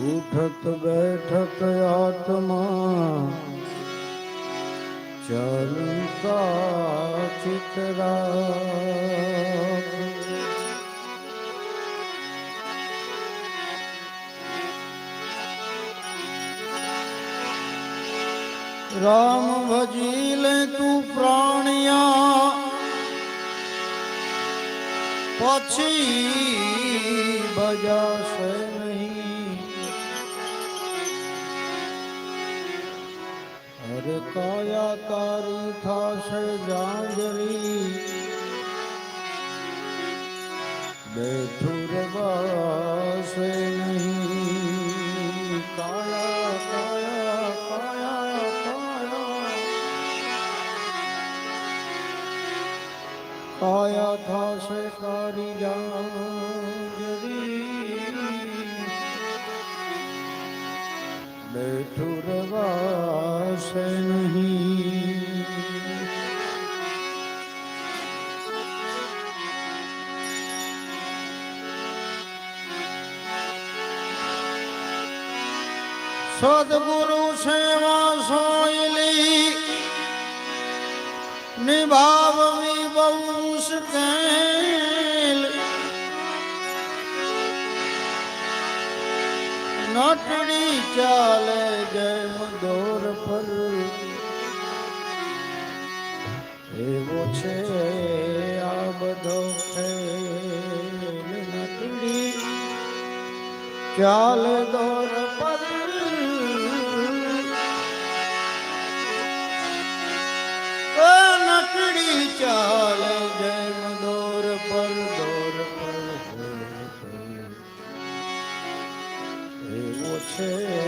ઉઠત બેઠત આત્મા ચલતા ચિતરા. રામ ભજી લે તું પ્રાણિયા. પછી બજાશે અરે કાયા તારી થાશે જાંજરી બેઠું રવાશે નહીં. કાયા કાયા કાયા કાયા. કાયા થાશે કારી સદગુરુ સેવા સોયલી, નિભાવવી બહુ મુશ્કેલ. નટડી ચાલે જેમ દોર પર. એવો છે આ બધો ખેલ. નટડી ચાલે દોર એવો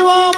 મર જીવા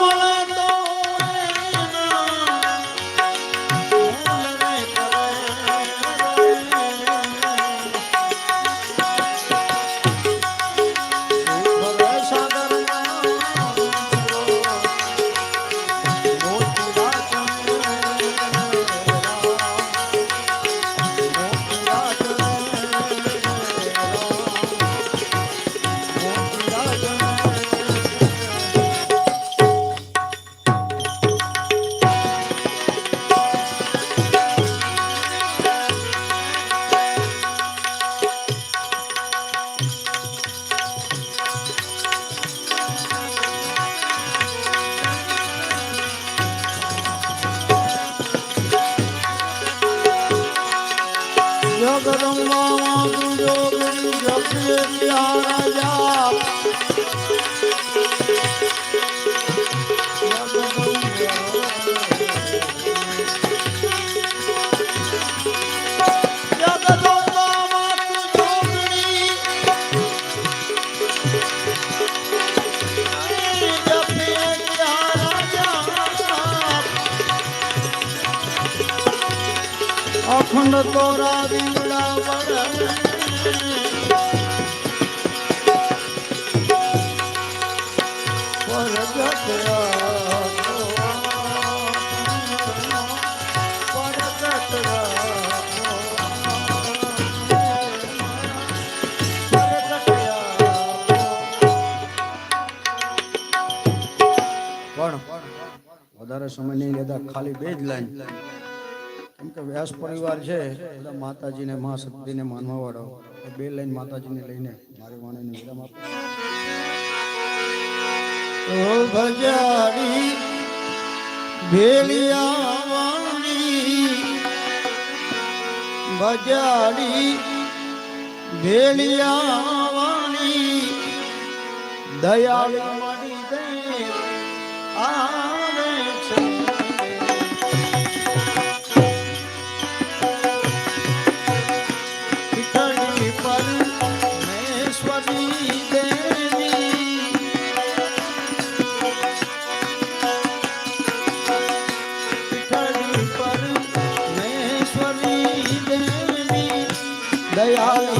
અખંડ તોરા દીવડા વડે વધારે સમય નહીં લેતા ખાલી બે જ લાઈન. કેમ કે વ્યાસ પરિવાર છે, બધા માતાજીને મા શક્તિને માનવા વાળો બે લાઈન માતાજીને લઈને મારી વાણીને વિરામ આપો ભજારી, ભેલિયા વાણી. ભજારી, ભેલિયા દયાળ મળી દે આવે દયાળ